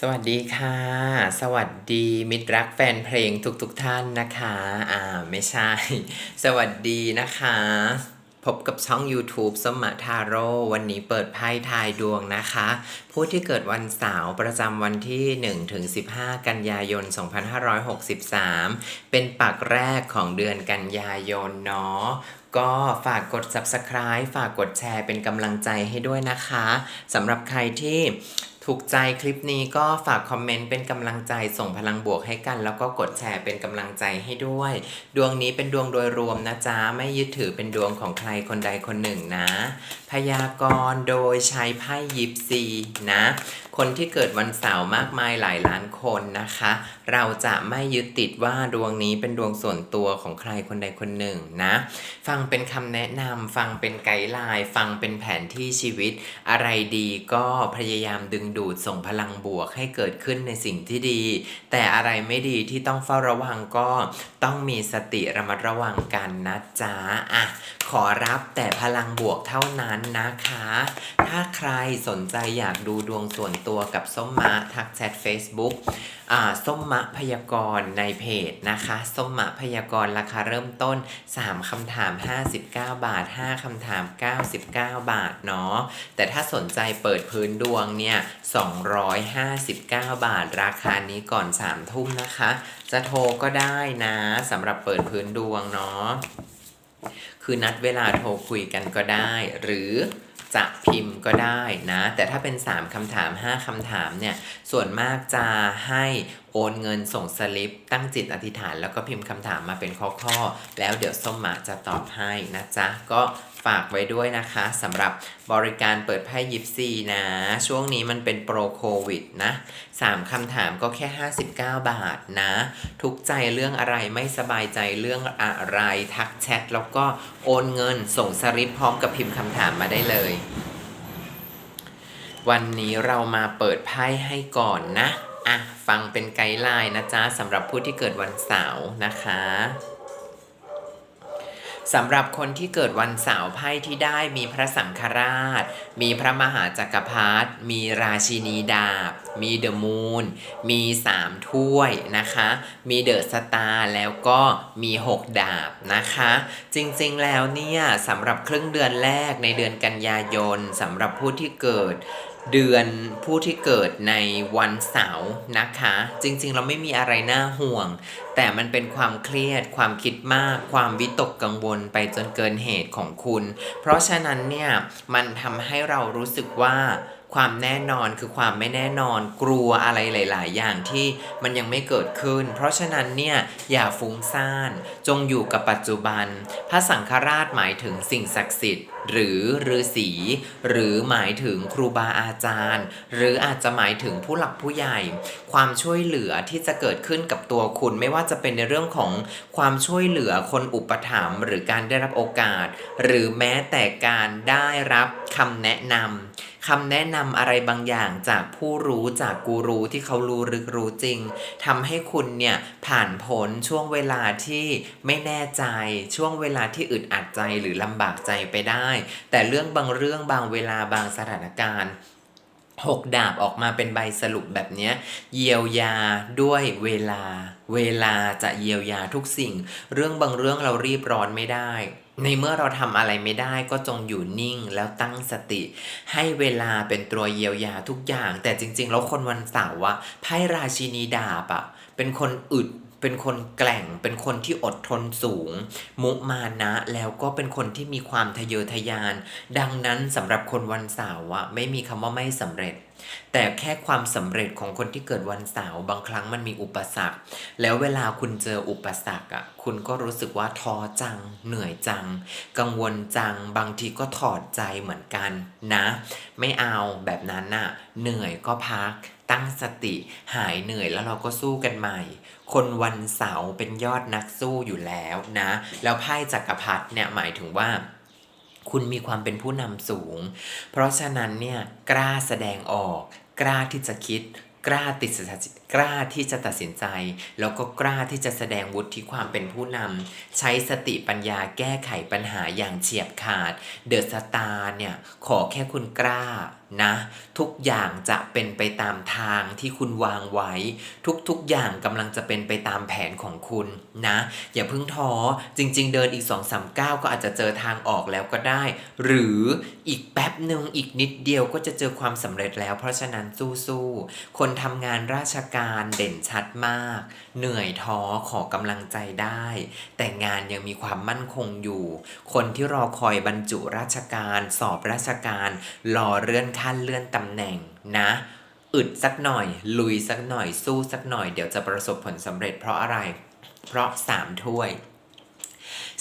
สวัสดีค่ะ สวัสดีมิตรรักแฟนเพลงทุกๆทท่านนะคะ อ่าไม่ใช่ สวัสดีนะคะ พบกับช่อง YouTube สมะทาโร่วันนี้เปิดไพ่ทายดวงนะคะ ผู้ที่เกิดวันเสาร์ประจำวันที่ 1 ถึง 15 กันยายน 2563 เป็นปักแรกของเดือนกันยายนเนาะก็ฝากกด subscribe ฝากกดแชร์เป็นกำลังใจให้ด้วยนะคะสำหรับใครที่ ถูกใจคลิปนี้ก็ฝากคอมเมนต์เป็นกำลังใจส่งพลังบวกให้กัน แล้วก็กดแชร์เป็นกำลังใจให้ด้วย ดวงนี้เป็นดวงโดยรวมนะจ๊ะ ไม่ยึดถือเป็นดวงของใครคนใดคนหนึ่งนะพยากรณ์โดยใช้ไพ่ยิปซีนะ คนที่เกิดวันเสาร์มากมายหลายล้านคนนะคะ เราจะไม่ยึดติดว่าดวงนี้เป็นดวงส่วนตัวของใครคนใดคนหนึ่งนะ ฟังเป็นคำแนะนำฟังเป็นไกด์ไลน์ฟังเป็นแผนที่ชีวิต อะไรดีก็พยายามดึงดูดส่งพลังบวกให้เกิดขึ้นในสิ่งที่ดี แต่อะไรไม่ดีที่ต้องเฝ้าระวังก็ต้องมีสติระมัดระวังกันนะจ๊ะอะขอรับแต่พลังบวกเท่านั้นนะคะ ถ้าใครสนใจอยากดูดวงส่วนตัวกับส้มมะทักแชท Facebook อ่าส้มมะพยากรณ์ในเพจนะคะ ส้มมะพยากรณ์ราคาเริ่มต้น 3คำถาม 59 บาท 5คำถาม 99 บาทเนาะแต่ถ้าสนใจเปิดพื้นดวงเนี่ย259 บาท ราคานี้ก่อน 3 ทุ่มนะคะ จะโทรก็ได้นะสำหรับเปิดพื้นดวงเนาะ คือนัดเวลาโทรคุยกันก็ได้ หรือจะพิมพ์ก็ได้นะ แต่ถ้าเป็น 3คำถาม 5คำถามเนี่ย ส่วนมากจะให้โอนเงินส่งสลิป ตั้งจิตอธิษฐาน แล้วก็พิมพ์คำถามมาเป็นข้อๆแล้วเดี๋ยวส้มหมาจะตอบให้นะจ๊ะ ก็ฝากไว้ด้วยนะคะสำหรับบริการเปิดไพ่ยิปซีนะ ช่วงนี้มันเป็นโปรโควิดนะสามคำถามก็แค่ 59 บาทนะ ทุกใจเรื่องอะไรไม่สบายใจเรื่องอะไร ทักแชทแล้วก็โอนเงินส่งสลิปพร้อมกับพิมพ์คำถามมาได้เลย วันนี้เรามาเปิดไพ่ให้ก่อนนะอะฟังเป็นไกด์ไลน์นะจ๊ะสำหรับผู้ที่เกิดวันเสาร์นะคะ สำหรับคนที่เกิดวันเสาร์ไพ่ที่ได้มีพระสังฆราช มีพระมหาจักรพรรดิ มีราชินีดาบ มีเดอะมูน มีสามถ้วยนะคะ มีเดอะสตาร์แล้วก็มีหกดาบนะคะ จริงๆแล้วเนี่ยสำหรับครึ่งเดือนแรกในเดือนกันยายนสำหรับผู้ที่เกิด เดือนผู้ที่เกิดในวันเสาร์นะคะ จริงๆ เราไม่มีอะไรน่าห่วง แต่มันเป็นความเครียด ความคิดมาก ความวิตกกังวลไปจนเกินเหตุของคุณ เพราะฉะนั้นเนี่ยมันทำให้เรารู้สึกว่า ความแน่นอนคือความไม่แน่นอนกลัวอะไรหลาย ๆ อย่างที่มันยังไม่เกิดขึ้น เพราะฉะนั้นเนี่ยอย่าฟุ้งซ่าน จงอยู่กับปัจจุบัน พระสังฆราชหมายถึงสิ่งศักดิ์สิทธิ์ หรือฤาษีหรือหมายถึงครูบาอาจารย์ หรืออาจจะหมายถึงผู้หลักผู้ใหญ่ ความช่วยเหลือที่จะเกิดขึ้นกับตัวคุณไม่ว่าจะเป็นในเรื่องของความช่วยเหลือคนอุปถัมภ์หรือการได้รับโอกาส หรือแม้แต่การได้รับคำแนะนำ คำแนะนำอะไรบางอย่างจากผู้รู้จากกูรูที่เขารู้ลึกรู้จริงทำให้คุณเนี่ยผ่านพ้นช่วงเวลาที่ไม่แน่ใจ ช่วงเวลาที่อึดอัดใจหรือลำบากใจไปได้ แต่เรื่องบางเรื่องบางเวลาบางสถานการณ์หกดาบออกมาเป็นใบสรุปแบบนี้เยียวยาด้วยเวลา เวลาจะเยียวยาทุกสิ่ง เรื่องบางเรื่องเรารีบร้อนไม่ได้ ในเมื่อเราทำอะไรไม่ได้ก็จงอยู่นิ่งแล้วตั้งสติ ให้เวลาเป็นตัวเยียวยาทุกอย่าง แต่จริง ๆ แล้วคนวันเสาร์อะไพ่ราชินีดาบอะเป็นคนอึด เป็นคนแกล่ง เป็นคนที่อดทนสูง มุมานะ แล้วก็เป็นคนที่มีความทะเยอทะยาน ดังนั้นสำหรับคนวันเสาร์อะไม่มีคำว่าไม่สำเร็จ แต่แค่ความสำเร็จของคนที่เกิดวันเสาร์บางครั้งมันมีอุปสรรค แล้วเวลาคุณเจออุปสรรคอะคุณก็รู้สึกว่าท้อจัง เหนื่อยจัง กังวลจัง บางทีก็ถอดใจเหมือนกันนะ ไม่เอาแบบนั้นน่ะ เหนื่อยก็พัก ตั้งสติหายเหนื่อยแล้วเราก็สู้กันใหม่ คนวันเสาร์เป็นยอดนักสู้อยู่แล้วนะ แล้วไพ่จักรพรรดิเนี่ยหมายถึงว่า คุณมีความเป็นผู้นำสูง เพราะฉะนั้นเนี่ยกล้าแสดงออก กล้าที่จะคิด กล้าติดสถกล้าที่จะตัดสินใจ แล้วก็กล้าที่จะแสดงวุฒิความเป็นผู้นำใช้สติปัญญาแก้ไขปัญหาอย่างเฉียบขาด เดอะสตาร์เนี่ยขอแค่คุณกล้านะ ทุกอย่างจะเป็นไปตามทางที่คุณวางไว้ ทุกๆอย่างกำลังจะเป็นไปตามแผนของคุณนะ อย่าเพิ่งท้อจริง ๆ เดินอีก2อสามก้าวก็อาจจะเจอทางออกแล้วก็ได้ หรืออีกแป๊บหนึ่งอีกนิดเดียวก็จะเจอความสำเร็จแล้ว เพราะฉะนั้นสู้ๆคนทำงานราชการเด่นชัดมาก เหนื่อยท้อขอกำลังใจได้ แต่งานยังมีความมั่นคงอยู่ คนที่รอคอยบรรจุราชการสอบราชการรอเลื่อนขั้นเลื่อนตำแหน่งนะอึดสักหน่อย ลุยสักหน่อยสู้สักหน่อยเดี๋ยวจะประสบผลสำเร็จเพราะอะไร เพราะสามถ้วย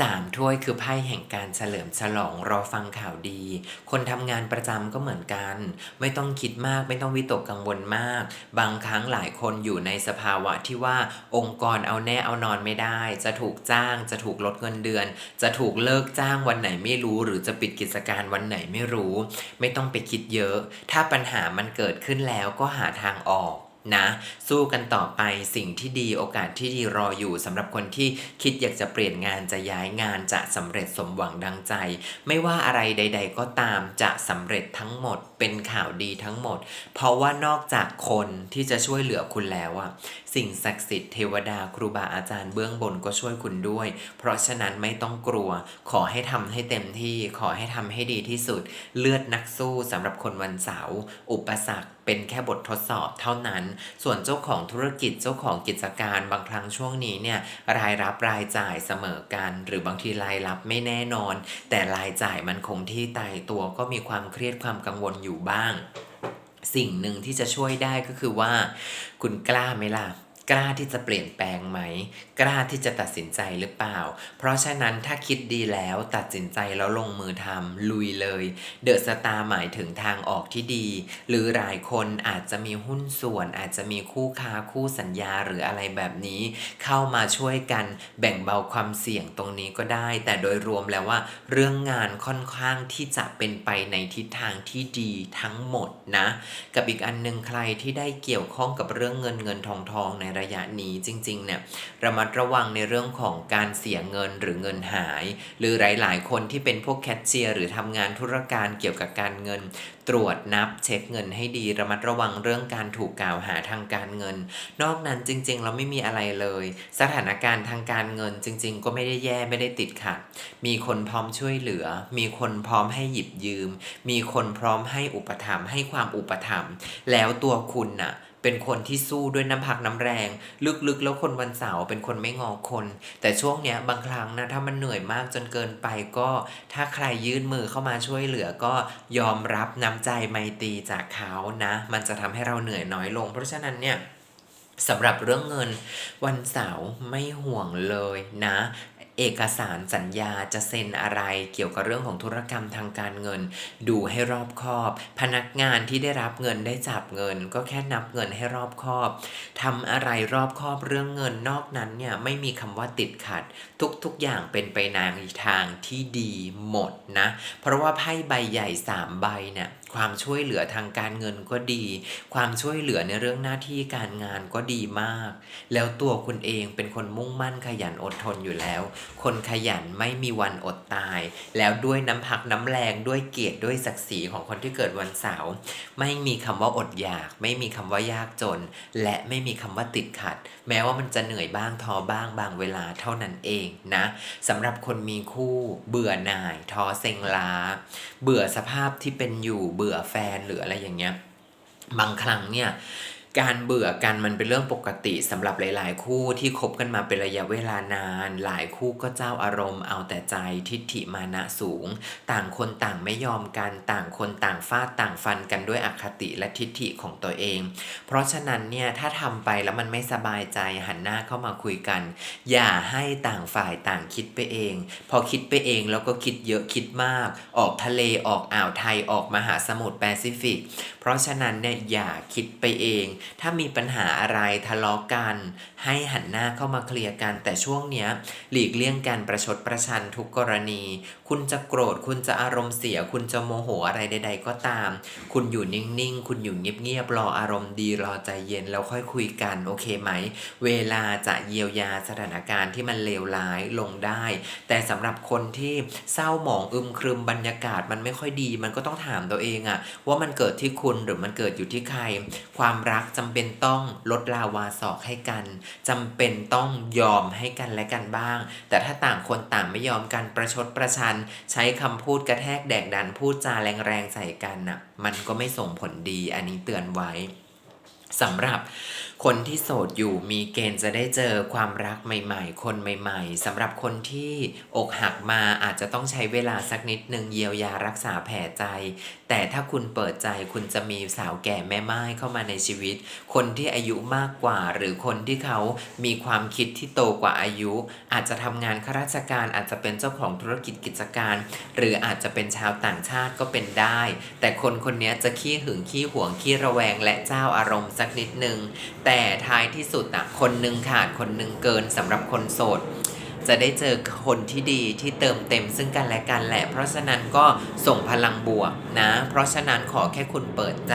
สามถ้วยคือไพ่แห่งการเฉลิมฉลองรอฟังข่าวดี คนทำงานประจำก็เหมือนกัน ไม่ต้องคิดมากไม่ต้องวิตกกังวลมาก บางครั้งหลายคนอยู่ในสภาวะที่ว่าองค์กรเอาแน่เอานอนไม่ได้ จะถูกจ้าง จะถูกลดเงินเดือน จะถูกเลิกจ้างวันไหนไม่รู้ หรือจะปิดกิจการวันไหนไม่รู้ ไม่ต้องไปคิดเยอะ ถ้าปัญหามันเกิดขึ้นแล้วก็หาทางออก นะสู้กันต่อไปสิ่งที่ดีโอกาสที่ดีรออยู่สำหรับคนที่คิดอยากจะเปลี่ยนงานจะย้ายงานจะสำเร็จสมหวังดังใจ ไม่ว่าอะไรใด ๆ ก็ตามจะสำเร็จทั้งหมด เป็นข่าวดีทั้งหมด เพราะว่านอกจากคนที่จะช่วยเหลือคุณแล้วอะสิ่งศักดิ์สิทธิ์เทวดาครูบาอาจารย์เบื้องบนก็ช่วยคุณด้วย เพราะฉะนั้นไม่ต้องกลัว ขอให้ทำให้เต็มที่ขอให้ทำให้ดีที่สุด เลือดนักสู้สำหรับคนวันเสาร์อุปสรรค เป็นแค่บททดสอบเท่านั้น ส่วนเจ้าของธุรกิจเจ้าของกิจการบางครั้งช่วงนี้เนี่ยรายรับรายจ่ายเสมอกัน หรือบางทีรายรับไม่แน่นอน แต่รายจ่ายมันคงที่ตายตัวก็มีความเครียดความกังวลอยู่บ้าง สิ่งหนึ่งที่จะช่วยได้ก็คือว่า คุณกล้าไหมล่ะ กล้าที่จะเปลี่ยนแปลงไหม กล้าที่จะตัดสินใจหรือเปล่า เพราะฉะนั้นถ้าคิดดีแล้วตัดสินใจแล้วลงมือทำลุยเลย เดอะสตาร์หมายถึงทางออกที่ดี หรือหลายคนอาจจะมีหุ้นส่วน อาจจะมีคู่ค้าคู่สัญญาหรืออะไรแบบนี้ เข้ามาช่วยกันแบ่งเบาความเสี่ยงตรงนี้ก็ได้ แต่โดยรวมแล้วว่าเรื่องงานค่อนข้างที่จะเป็นไปในทิศทางที่ดีทั้งหมดนะ กับอีกอันหนึงใครที่ได้เกี่ยวข้องกับเรื่องเงินเงินทองทองในระยะนี้จริงๆเนี่ยระมัดระวังในเรื่องของการเสียเงินหรือเงินหาย หรือหลายๆ คนที่เป็นพวกแคชเชียร์หรือทำงานธุรการเกี่ยวกับการเงิน ตรวจนับเช็คเงินให้ดี ระมัดระวังเรื่องการถูกกล่าวหาทางการเงิน นอกนั้นจริงๆ เราไม่มีอะไรเลย สถานการณ์ทางการเงินจริง ๆ ก็ไม่ได้แย่ไม่ได้ติดขัด มีคนพร้อมช่วยเหลือ มีคนพร้อมให้หยิบยืม มีคนพร้อมให้อุปถัมภ์ให้ความอุปถัมภ์แล้วตัวคุณน่ะ เป็นคนที่สู้ด้วยน้ำพักน้ำแรง ลึกๆ แล้วคนวันเสาร์เป็นคนไม่งอคน แต่ช่วงเนี้ยบางครั้งนะถ้ามันเหนื่อยมากจนเกินไปก็ ถ้าใครยื่นมือเข้ามาช่วยเหลือก็ยอมรับน้ำใจไมตรีจากเขานะ มันจะทำให้เราเหนื่อยน้อยลง เพราะฉะนั้นเนี่ยสำหรับเรื่องเงินวันเสาร์ไม่ห่วงเลยนะ เอกสารสัญญาจะเซ็นอะไรเกี่ยวกับเรื่องของธุรกรรมทางการเงิน ดูให้รอบคอบ พนักงานที่ได้รับเงินได้จับเงิน ก็แค่นับเงินให้รอบคอบทำอะไรรอบคอบเรื่องเงินนอกนั้นเนี่ยไม่มีคำว่าติดขัด ทุกๆอย่างเป็นไปในทางที่ดีหมดนะ เพราะว่าไพ่ใบใหญ่สามใบเนี่ย ความช่วยเหลือทางการเงินก็ดี ความช่วยเหลือในเรื่องหน้าที่การงานก็ดีมาก แล้วตัวคุณเองเป็นคนมุ่งมั่นขยันอดทนอยู่แล้ว คนขยันไม่มีวันอดตาย แล้วด้วยน้ำพักน้ำแรงด้วยเกียรติด้วยศักดิ์ศรีของคนที่เกิดวันเสาร์ไม่มีคำว่าอดอยาก ไม่มีคำว่ายากจน และไม่มีคำว่าติดขัด แม้ว่ามันจะเหนื่อยบ้างท้อบ้างบางเวลาเท่านั้นเองนะสำหรับคนมีคู่ เบื่อหน่ายท้อเซ็งล้า เบื่อสภาพที่เป็นอยู่เบื่อแฟนหรืออะไรอย่างเงี้ย บางครั้งเนี่ย การเบื่อกันมันเป็นเรื่องปกติสำหรับหลาย ๆ คู่ที่คบกันมาเป็นระยะเวลานาน หลายคู่ก็เจ้าอารมณ์เอาแต่ใจทิฏฐิมานะสูง ต่างคนต่างไม่ยอมกันต่างคนต่างฟาดต่างฟันกันด้วยอคติและทิฏฐิของตัวเอง เพราะฉะนั้นเนี่ยถ้าทำไปแล้วมันไม่สบายใจหันหน้าเข้ามาคุยกัน อย่าให้ต่างฝ่ายต่างคิดไปเอง พอคิดไปเองแล้วก็คิดเยอะคิดมาก ออกทะเลออกอ่าวไทยออกมหาสมุทรแปซิฟิก เพราะฉะนั้นเนี่ยอย่าคิดไปเองถ้ามีปัญหาอะไรทะเลาะกัน ให้หันหน้าเข้ามาเคลียร์กัน แต่ช่วงเนี้ยหลีกเลี่ยงการประชดประชันทุกกรณี คุณจะโกรธ คุณจะอารมณ์เสีย คุณจะโมโหอะไรใด ๆ ก็ตาม คุณอยู่นิ่งๆ คุณอยู่เงียบๆ รออารมณ์ดีรอใจเย็นแล้วค่อยคุยกันโอเคไหม เวลาจะเยียวยาสถานการณ์ที่มันเลวร้ายลงได้ แต่สำหรับคนที่เศร้าหมองอึมครึมบรรยากาศมันไม่ค่อยดี มันก็ต้องถามตัวเองอะว่ามันเกิดที่คุณหรือมันเกิดอยู่ที่ใคร ความรักจำเป็นต้องลดลาวาสอกให้กันจำเป็นต้องยอมให้กันและกันบ้าง แต่ถ้าต่างคนต่างไม่ยอมกันประชดประชัน ใช้คำพูดกระแทกแดกดันพูดจาแรงๆใส่กันน่ะมันก็ไม่ส่งผลดีอันนี้เตือนไว้สำหรับ คนที่โสดอยู่มีเกณฑ์จะได้เจอความรักใหม่ ๆ คนใหม่ ๆสำหรับคนที่อกหักมาอาจจะต้องใช้เวลาสักนิดหนึ่งเยียวยารักษาแผลใจ แต่ถ้าคุณเปิดใจคุณจะมีสาวแก่แม่ไม้เข้ามาในชีวิต คนที่อายุมากกว่า หรือคนที่เขามีความคิดที่โตกว่าอายุ อาจจะทำงานข้าราชการอาจจะเป็นเจ้าของธุรกิจกิจการ หรืออาจจะเป็นชาวต่างชาติก็เป็นได้ แต่คนคนนี้จะขี้หึงขี้หวงขี้ระแวงและเจ้าอารมณ์สักนิดหนึ่งแต่ท้ายที่สุดอะคนหนึ่งขาดคนหนึ่งเกินสำหรับคนโสด จะได้เจอคนที่ดีที่เติมเต็มซึ่งกันและกันแหละ เพราะฉะนั้นก็ส่งพลังบวกนะ เพราะฉะนั้นขอแค่คุณเปิดใจ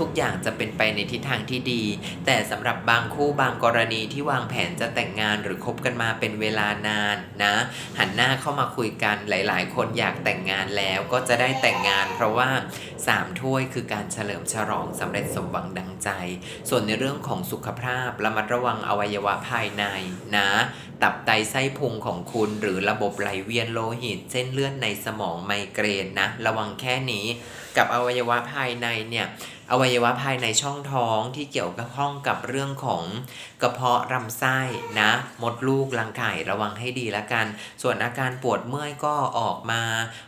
ทุกๆอย่างจะเป็นไปในทิศทางที่ดี แต่สำหรับบางคู่บางกรณีที่วางแผนจะแต่งงานหรือคบกันมาเป็นเวลานานนะ หันหน้าเข้ามาคุยกันหลาย ๆ คนอยากแต่งงานแล้วก็จะได้แต่งงาน เพราะว่าสามถ้วยคือการเฉลิมฉลองสำเร็จสมหวังดัง ใจ ส่วนในเรื่องของสุขภาพระมัดระวังอวัยวะภายในนะ ตับไตไส้พุงของคุณ หรือระบบไหลเวียนโลหิต เส้นเลือดในสมองไมเกรนนะ ระวังแค่นี้กับอวัยวะภายในเนี่ย อวัยวะภายในช่องท้องที่เกี่ยวกับข้องกับเรื่องของกระเพาะลำไส้นะ มดลูกรังไข่ระวังให้ดีละกัน ส่วนอาการปวดเมื่อยก็ออกมา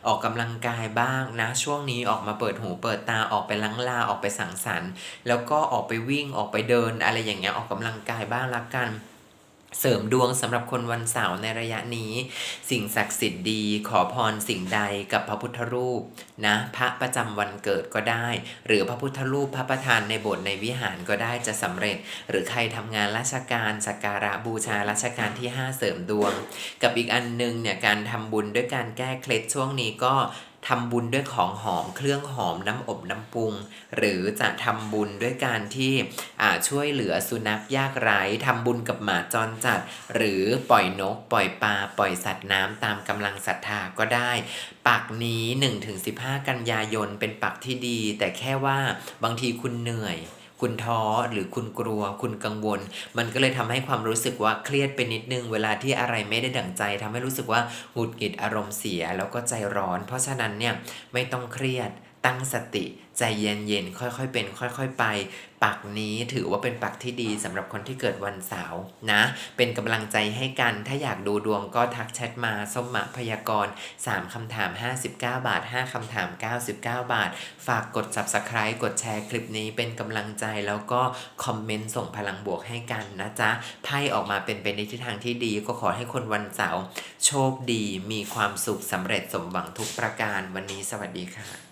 ออกกำลังกายบ้างนะ ช่วงนี้ออกมาเปิดหูเปิดตาออกไปล้างลาออกไปสังสรรค์ แล้วก็ออกไปวิ่งออกไปเดินอะไรอย่างเงี้ยออกกำลังกายบ้างละกัน เสริมดวงสำหรับคนวันเสาร์ในระยะนี้ สิ่งศักดิ์สิทธิ์ดี ขอพรสิ่งใดกับพระพุทธรูปนะ พระประจำวันเกิดก็ได้ หรือพระพุทธรูปพระประธานในโบสถ์ในวิหารก็ได้จะสำเร็จ หรือใครทำงานราชการสักการะบูชาราชการที่ 5 เสริมดวง กับอีกอันหนึงเนี่ยการทำบุญด้วยการแก้เคล็ดช่วงนี้ก็ ทำบุญด้วยของหอมเครื่องหอมน้ำอบน้ำปรุง หรือจะทำบุญด้วยการที่อ่าช่วยเหลือสุนัขยากไร้ทำบุญกับหมาจรจัด หรือปล่อยนก ปล่อยปลาปล่อยสัตว์น้ำตามกำลังศรัทธาก็ได้ ปักนี้ 1-15 กันยายนเป็นปักที่ดี แต่แค่ว่าบางทีคุณเหนื่อย คุณท้อหรือคุณกลัว คุณกังวล มันก็เลยทำให้ความรู้สึกว่าเครียดไปนิดนึง เวลาที่อะไรไม่ได้ดั่งใจทำให้รู้สึกว่าหงุดหงิดอารมณ์เสียแล้วก็ใจร้อน เพราะฉะนั้นเนี่ยไม่ต้องเครียดตั้งสติ ใจเย็นๆค่อยๆเป็น ค่อยๆไป ปักนี้ถือว่าเป็นปักที่ดีสำหรับคนที่เกิดวันเสาร์นะ เป็นกำลังใจให้กัน ถ้าอยากดูดวงก็ทักแชทมาส้มมะพยากรณ์3คำถาม 59 บาท 5คำถาม 99 บาท ฝากกด subscribe กดแชร์คลิปนี้เป็นกำลังใจแล้วก็คอมเมนต์ส่งพลังบวกให้กันนะจ๊ะไพ่ออกมาเป็นไปในทิศทางที่ดีก็ขอให้คนวันเสาร์โชคดีมีความสุขสำเร็จสมหวังทุกประการวันนี้สวัสดีค่ะ